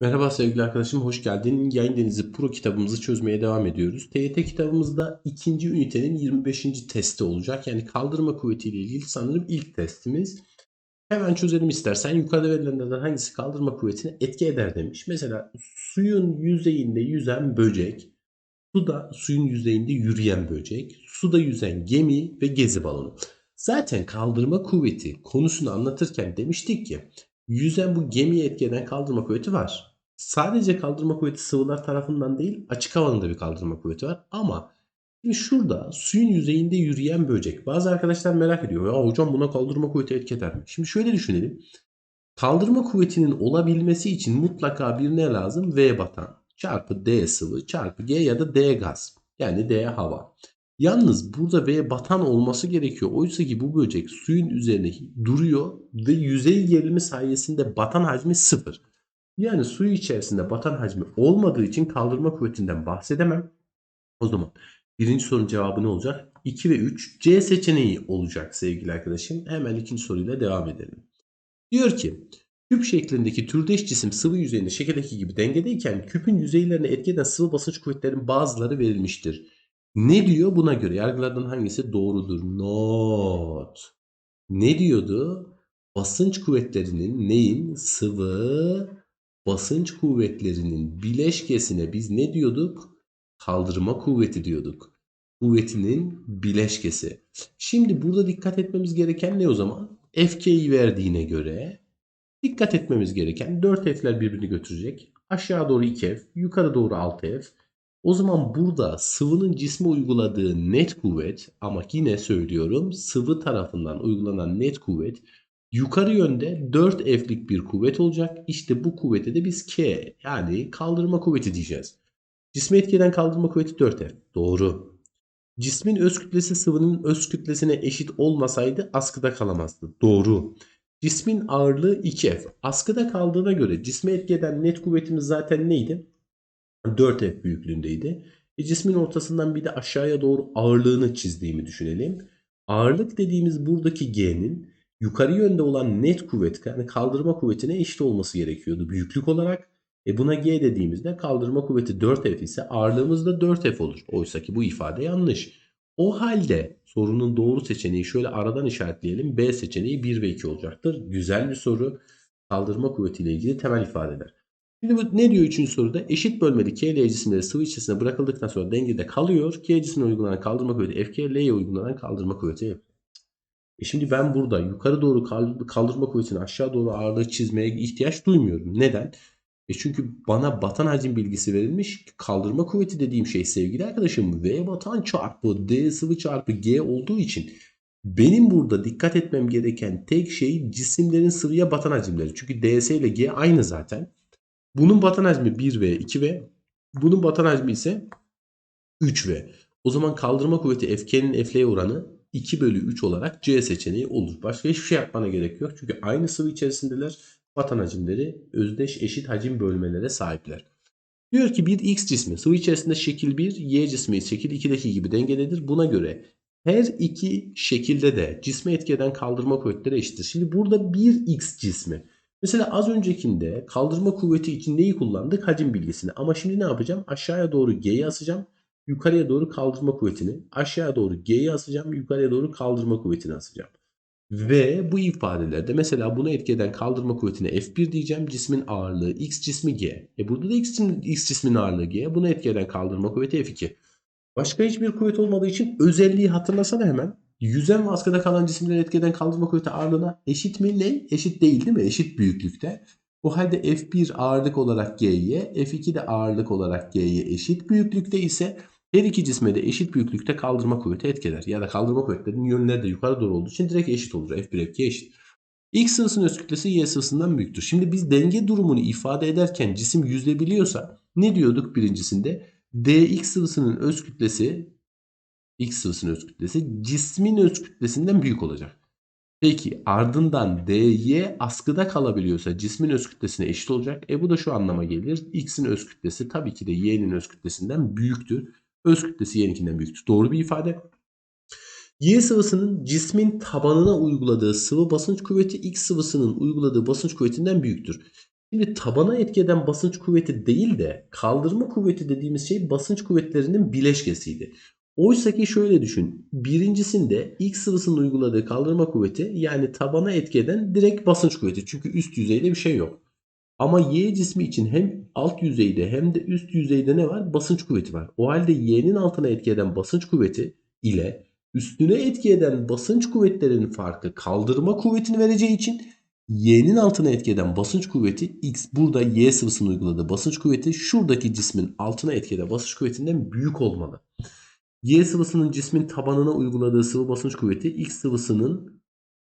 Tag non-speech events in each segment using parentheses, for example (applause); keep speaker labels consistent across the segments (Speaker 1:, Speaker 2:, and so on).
Speaker 1: Merhaba sevgili arkadaşım, hoş geldin. Yayın Denizi Pro kitabımızı çözmeye devam ediyoruz. TYT kitabımızda ikinci ünitenin 25. testi olacak. Yani kaldırma kuvvetiyle ilgili sanırım ilk testimiz. Hemen çözelim istersen. Yukarıda verilenlerden hangisi kaldırma kuvvetine etki eder demiş. Mesela suyun yüzeyinde yüzen böcek, suda suyun yüzeyinde yürüyen böcek, suda yüzen gemi ve gezi balonu. Zaten kaldırma kuvveti konusunu anlatırken demiştik ki yüzen bu gemiye etki eden kaldırma kuvveti var. Sadece kaldırma kuvveti sıvılar tarafından değil açık havanın da bir kaldırma kuvveti var. Ama şimdi şurada suyun yüzeyinde yürüyen böcek. Bazı arkadaşlar merak ediyor. Ya hocam buna kaldırma kuvveti etki eder mi? Şimdi şöyle düşünelim. Kaldırma kuvvetinin olabilmesi için mutlaka bir ne lazım? V batan çarpı D sıvı çarpı G ya da D gaz. Yani D hava. Yalnız burada V batan olması gerekiyor. Oysa ki bu böcek suyun üzerine duruyor ve yüzey gerilimi sayesinde batan hacmi sıfır. Yani suyu içerisinde batan hacmi olmadığı için kaldırma kuvvetinden bahsedemem. O zaman birinci sorunun cevabı ne olacak? 2 ve 3 C seçeneği olacak sevgili arkadaşım. Hemen ikinci soruyla devam edelim. Diyor ki küp şeklindeki türdeş cisim sıvı yüzeyinde şekildeki gibi dengedeyken küpün yüzeylerine etki eden sıvı basınç kuvvetlerinin bazıları verilmiştir. Ne diyor buna göre? Yargılardan hangisi doğrudur? Not. Ne diyordu? Basınç kuvvetlerinin neyin? Sıvı basınç kuvvetlerinin bileşkesine biz ne diyorduk? Kaldırma kuvveti diyorduk. Kuvvetinin bileşkesi. Şimdi burada dikkat etmemiz gereken ne o zaman? FK'yi verdiğine göre dikkat etmemiz gereken 4F'ler birbirini götürecek. Aşağı doğru 2F, yukarı doğru 6F. O zaman burada sıvının cisme uyguladığı net kuvvet ama yine söylüyorum sıvı tarafından uygulanan net kuvvet yukarı yönde 4F'lik bir kuvvet olacak. İşte bu kuvvete de biz K yani kaldırma kuvveti diyeceğiz. Cisme etkeden kaldırma kuvveti 4F. Doğru. Cismin öz kütlesi sıvının öz kütlesine eşit olmasaydı askıda kalamazdı. Doğru. Cismin ağırlığı 2F. Askıda kaldığına göre cisme etki net kuvvetimiz zaten neydi? 4F büyüklüğündeydi. E cismin ortasından bir de aşağıya doğru ağırlığını çizdiğimi düşünelim. Ağırlık dediğimiz buradaki G'nin yukarı yönde olan net kuvvet yani kaldırma kuvvetine eşit olması gerekiyordu büyüklük olarak. E buna G dediğimizde kaldırma kuvveti 4F ise ağırlığımız da 4F olur. Oysa ki bu ifade yanlış. O halde sorunun doğru seçeneği şöyle aradan işaretleyelim. B seçeneği 1 ve 2 olacaktır. Güzel bir soru. Kaldırma kuvvetiyle ilgili temel ifadeler. Şimdi bu ne diyor 3. soruda? Eşit bölmeli K, L cisimleri sıvı içerisinde bırakıldıktan sonra dengede kalıyor. K cismine uygulanan kaldırma kuvveti FK, L'ye uygulanan kaldırma kuvveti F. E şimdi ben burada yukarı doğru kaldırma kuvvetini aşağı doğru ağırlığı çizmeye ihtiyaç duymuyorum. Neden? E çünkü bana batan hacim bilgisi verilmiş. Kaldırma kuvveti dediğim şey sevgili arkadaşım V batan çarpı D sıvı çarpı G olduğu için benim burada dikkat etmem gereken tek şey cisimlerin sıvıya batan hacimleri. Çünkü DS ile G aynı zaten. Bunun batan hacmi 1V, 2V. Bunun batan hacmi ise 3V. O zaman kaldırma kuvveti FK'nin FL'ye oranı 2 bölü 3 olarak C seçeneği olur. Başka hiçbir şey yapmana gerek yok. Çünkü aynı sıvı içerisindeler. Batan hacimleri özdeş eşit hacim bölmelere sahipler. Diyor ki bir X cismi sıvı içerisinde şekil 1, Y cismi şekil 2'deki gibi dengededir. Buna göre her iki şekilde de cisme etki eden kaldırma kuvvetleri eşittir. Şimdi burada bir X cismi. Mesela az öncekinde kaldırma kuvveti için neyi kullandık? Hacim bilgisini. Ama şimdi ne yapacağım? Aşağıya doğru G'yi asacağım. Yukarıya doğru kaldırma kuvvetini. Aşağıya doğru G'yi asacağım. Yukarıya doğru kaldırma kuvvetini asacağım. Ve bu ifadelerde mesela buna etki eden kaldırma kuvvetine F1 diyeceğim. Cismin ağırlığı X cismi G. E burada da X, X cismin ağırlığı G. Buna etki eden kaldırma kuvveti F2. Başka hiçbir kuvvet olmadığı için özelliği hatırlasana hemen. Yüzen ve kalan cisimleri etkeden kaldırma kuvveti ağırlığına eşit mi? Ne? Eşit değil değil mi? Eşit büyüklükte. O halde F1 ağırlık olarak G'ye, F2 de ağırlık olarak G'ye eşit büyüklükte ise her iki cisme de eşit büyüklükte kaldırma kuvveti etkiler. Ya da kaldırma kuvvetlerinin yönleri de yukarı doğru olduğu için direkt eşit olur. F1 F2 eşit. X sıvısının öz kütlesi Y sıvısından büyüktür. Şimdi biz denge durumunu ifade ederken cisim yüzlebiliyorsa ne diyorduk birincisinde? dx sıvısının öz kütlesi x sıvısının öz kütlesi cismin öz kütlesinden büyük olacak. Peki ardından dy askıda kalabiliyorsa cismin öz kütlesine eşit olacak. E bu da şu anlama gelir. X'in öz kütlesi tabii ki de y'nin öz kütlesinden büyüktür. Öz kütlesi y'ninkinden büyüktür. Doğru bir ifade. Y sıvısının cismin tabanına uyguladığı sıvı basınç kuvveti X sıvısının uyguladığı basınç kuvvetinden büyüktür. Şimdi tabana etki eden basınç kuvveti değil de kaldırma kuvveti dediğimiz şey basınç kuvvetlerinin bileşkesiydi. Oysa ki şöyle düşün. Birincisinde X sıvısının uyguladığı kaldırma kuvveti yani tabana etki eden direkt basınç kuvveti. Çünkü üst yüzeyde bir şey yok. Ama Y cismi için hem alt yüzeyde hem de üst yüzeyde ne var? Basınç kuvveti var. O halde Y'nin altına etki eden basınç kuvveti ile üstüne etki eden basınç kuvvetlerinin farkı kaldırma kuvvetini vereceği için Y'nin altına etki eden basınç kuvveti X burada Y sıvısının uyguladığı basınç kuvveti şuradaki cismin altına etki eden basınç kuvvetinden büyük olmalı. Y sıvısının cismin tabanına uyguladığı sıvı basınç kuvveti X sıvısının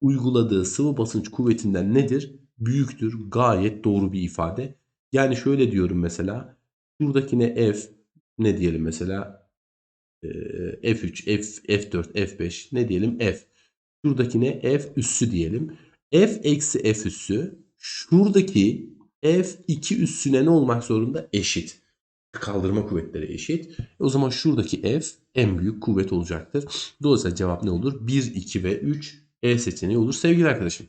Speaker 1: uyguladığı sıvı basınç kuvvetinden nedir? Büyüktür. Gayet doğru bir ifade. Yani şöyle diyorum mesela. Şuradakine F ne diyelim mesela Ee, F3, F, F4, F5 ne diyelim F. Şuradakine F üssü diyelim. F eksi F üssü şuradaki F2 üssüne ne olmak zorunda? Eşit. Kaldırma kuvvetleri eşit. O zaman şuradaki F en büyük kuvvet olacaktır. Dolayısıyla cevap ne olur? 1, 2 ve 3 E seçeneği olur sevgili arkadaşım.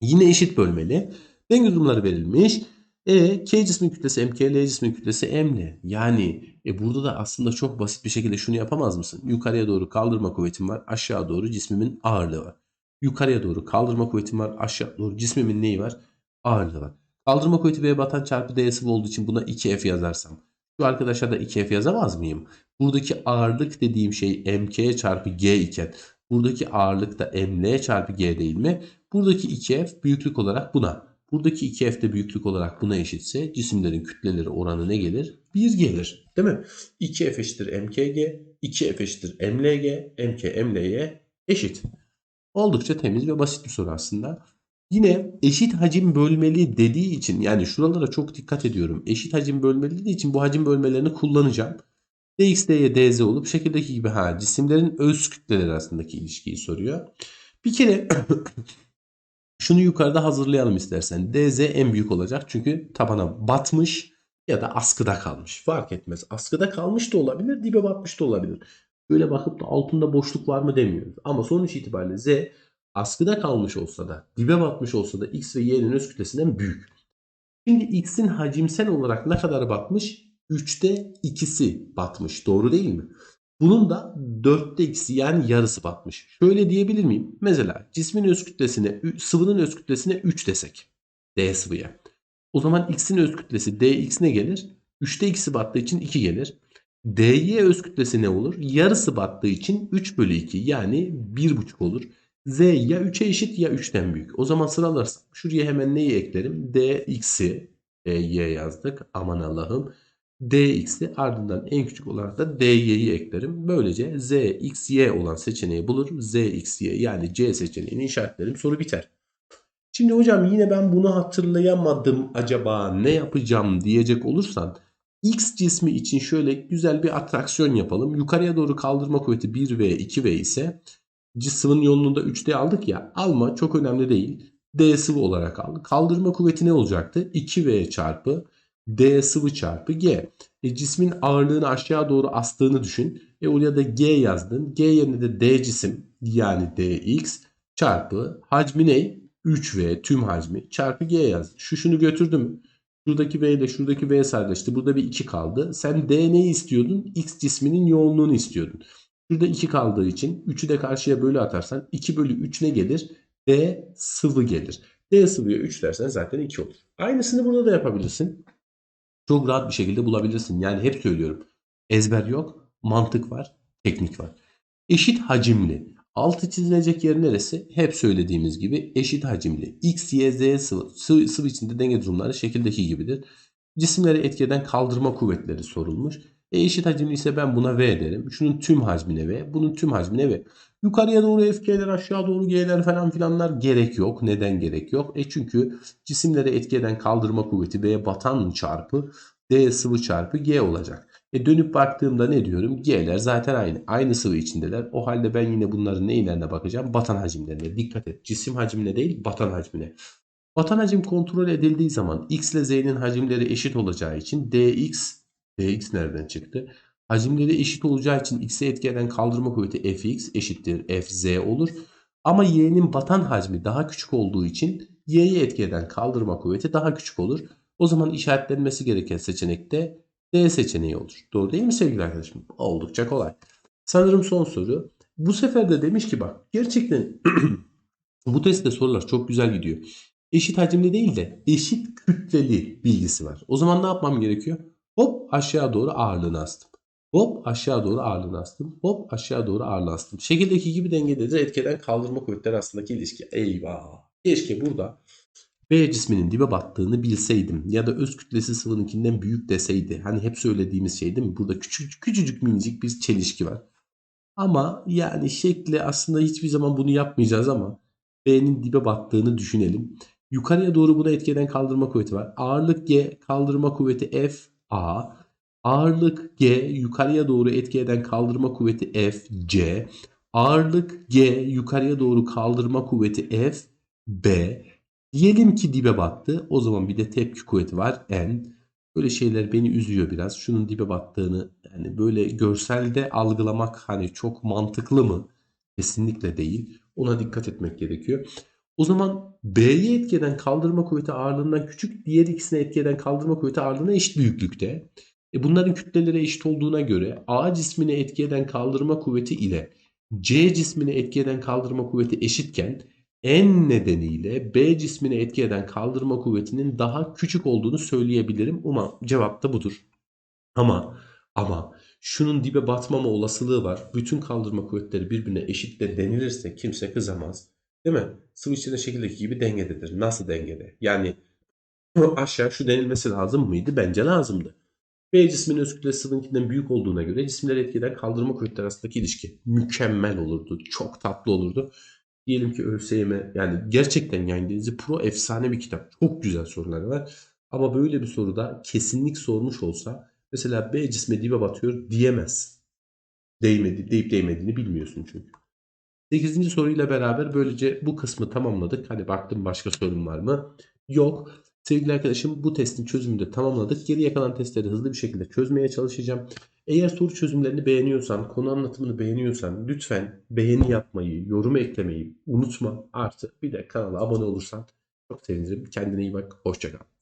Speaker 1: Yine eşit bölmeli. Denge durumları verilmiş. E, K cismin kütlesi MK, L cismin kütlesi ML. Yani e, burada da aslında çok basit bir şekilde şunu yapamaz mısın? Yukarıya doğru kaldırma kuvvetim var. Aşağı doğru cismimin ağırlığı var. Yukarıya doğru kaldırma kuvvetim var. Aşağı doğru cismimin neyi var? Ağırlığı var. Kaldırma kuvveti V batan çarpı D sıvı olduğu için buna 2F yazarsam. Şu arkadaşa da 2F yazamaz mıyım? Buradaki ağırlık dediğim şey MK çarpı G iken buradaki ağırlık da ML çarpı G değil mi? Buradaki 2F büyüklük olarak buna. Buradaki 2F de büyüklük olarak buna eşitse cisimlerin kütleleri oranı ne gelir? 1 gelir. Değil mi? 2F eşittir MKG, 2F eşittir MLG, MK ML'ye eşit. Oldukça temiz ve basit bir soru aslında. Yine eşit hacim bölmeli dediği için yani şuralara çok dikkat ediyorum. Eşit hacim bölmeli dediği için bu hacim bölmelerini kullanacağım. dx, dy, dz olup şekildeki gibi ha cisimlerin öz kütleleri arasındaki ilişkiyi soruyor. Bir kere (coughs) şunu yukarıda hazırlayalım istersen. dz en büyük olacak çünkü tabana batmış ya da askıda kalmış. Fark etmez. Askıda kalmış da olabilir, dibe batmış da olabilir. Böyle bakıp da altında boşluk var mı demiyoruz. Ama sonuç itibariyle z askıda kalmış olsa da, dibe batmış olsa da x ve y'nin öz kütlesinden büyük. Şimdi x'in hacimsel olarak ne kadar batmış? 3'te 2'si batmış. Doğru değil mi? Bunun da 4'te ikisi yani yarısı batmış. Şöyle diyebilir miyim? Mesela cismin öz kütlesine, sıvının öz kütlesine 3 desek. D sıvıya. O zaman x'in öz kütlesi dx ne gelir? 3'te ikisi battığı için 2 gelir. dy öz kütlesi ne olur? Yarısı battığı için 3 bölü 2 yani 1,5 olur. Z ya 3'e eşit ya 3'ten büyük. O zaman sıralarsam şuraya hemen neyi eklerim? dx'i dy yazdık. Aman Allah'ım. dx'i ardından en küçük olarak da dy'yi eklerim. Böylece z, x, y olan seçeneği bulur. z, x, y yani c seçeneğini işaretlerim. Soru biter. Şimdi hocam yine ben bunu hatırlayamadım acaba ne yapacağım diyecek olursan X cismi için şöyle güzel bir atraksiyon yapalım. Yukarıya doğru kaldırma kuvveti 1V 2V ise sıvının yoğunluğunda 3D aldık ya alma çok önemli değil. D sıvı olarak aldık. Kaldırma kuvveti ne olacaktı? 2V çarpı D sıvı çarpı G. E, cismin ağırlığını aşağı doğru astığını düşün. E oraya da G yazdın. G yerine de D cisim yani DX çarpı hacmi ne? 3V tüm hacmi çarpı G yazdın. Şu şunu götürdüm. Şuradaki V ile şuradaki V sadeleşti. Burada bir 2 kaldı. Sen D neyi istiyordun? X cisminin yoğunluğunu istiyordun. Şurada 2 kaldığı için 3'ü de karşıya bölü atarsan 2 bölü 3 ne gelir? D sıvı gelir. D sıvıya 3 dersen zaten 2 olur. Aynısını burada da yapabilirsin. Çok rahat bir şekilde bulabilirsin. Yani hep söylüyorum. Ezber yok, mantık var, teknik var. Eşit hacimli. Altı çizilecek yer neresi? Hep söylediğimiz gibi eşit hacimli. X, Y, Z sıvı. Sıvı, sıvı içinde denge durumları şekildeki gibidir. Cisimleri etkeden kaldırma kuvvetleri sorulmuş. E eşit hacimli ise ben buna V derim. Şunun tüm hacmine V, bunun tüm hacmine V. Yukarıya doğru FK'ler, aşağı doğru G'ler falan filanlar gerek yok. Neden gerek yok? E çünkü cisimleri etkeden kaldırma kuvveti V batan çarpı D sıvı çarpı G olacak. E dönüp baktığımda ne diyorum? G'ler zaten aynı. Aynı sıvı içindeler. O halde ben yine bunların neylerine bakacağım? Batan hacimlerine. Dikkat et. Cisim hacmine değil batan hacmine. Batan hacim kontrol edildiği zaman X ile Z'nin hacimleri eşit olacağı için DX DX nereden çıktı? Hacimleri eşit olacağı için X'e etki eden kaldırma kuvveti Fx eşittir Fz olur. Ama Y'nin batan hacmi daha küçük olduğu için Y'yi etki eden kaldırma kuvveti daha küçük olur. O zaman işaretlenmesi gereken seçenek de D seçeneği olur. Doğru değil mi sevgili arkadaşım? Oldukça kolay. Sanırım son soru. Bu sefer de demiş ki bak gerçekten (clears throat) bu testte sorular çok güzel gidiyor. Eşit hacimli değil de eşit kütleli bilgisi var. O zaman ne yapmam gerekiyor? Hop aşağı doğru ağırlığını astım. Hop aşağı doğru ağırlığını astım. Hop aşağı doğru ağırlığını astım. Şekildeki gibi dengeleri etkeden kaldırma kuvvetleri arasındaki ilişki. Eyvah. Keşke burada B cisminin dibe battığını bilseydim ya da öz kütlesi sıvınınkinden büyük deseydi. Hani hep söylediğimiz şey değil mi? Burada küçük, küçücük minicik bir çelişki var. Ama yani şekli aslında hiçbir zaman bunu yapmayacağız ama B'nin dibe battığını düşünelim. Yukarıya doğru buna etkeden kaldırma kuvveti var. Ağırlık G, kaldırma kuvveti F, A. Ağırlık G, yukarıya doğru etki eden kaldırma kuvveti F, C. Ağırlık G, yukarıya doğru kaldırma kuvveti F, B. Diyelim ki dibe battı. O zaman bir de tepki kuvveti var N. Böyle şeyler beni üzüyor biraz. Şunun dibe battığını yani böyle görselde algılamak hani çok mantıklı mı? Kesinlikle değil. Ona dikkat etmek gerekiyor. O zaman B'ye etki kaldırma kuvveti ağırlığından küçük, diğer ikisine etki kaldırma kuvveti ağırlığına eşit büyüklükte. E bunların kütleleri eşit olduğuna göre A cismine etki kaldırma kuvveti ile C cismine etki kaldırma kuvveti eşitken N nedeniyle B cismine etki kaldırma kuvvetinin daha küçük olduğunu söyleyebilirim. Ama cevap da budur. Ama ama şunun dibe batmama olasılığı var. Bütün kaldırma kuvvetleri birbirine eşit de denilirse kimse kızamaz. Değil mi? Sıvı içinde şekildeki gibi dengededir. Nasıl dengede? Yani aşağı şu denilmesi lazım mıydı? Bence lazımdı. B cisminin öz kütlesi sıvınınkinden büyük olduğuna göre cisimleri etkeden kaldırma kuvvetleri arasındaki ilişki mükemmel olurdu. Çok tatlı olurdu. Diyelim ki ÖSYM yani gerçekten yani Denizi Pro efsane bir kitap. Çok güzel soruları var. Ama böyle bir soruda kesinlik sormuş olsa mesela B cisme dibe batıyor diyemez. Değmedi, deyip değmediğini bilmiyorsun çünkü. 8. soruyla beraber böylece bu kısmı tamamladık. Hani baktım başka sorun var mı? Yok. Sevgili arkadaşım bu testin çözümünü de tamamladık. Geriye kalan testleri hızlı bir şekilde çözmeye çalışacağım. Eğer soru çözümlerini beğeniyorsan, konu anlatımını beğeniyorsan lütfen beğeni yapmayı, yorum eklemeyi unutma. Artı bir de kanala abone olursan çok sevinirim. Kendine iyi bak. Hoşçakal.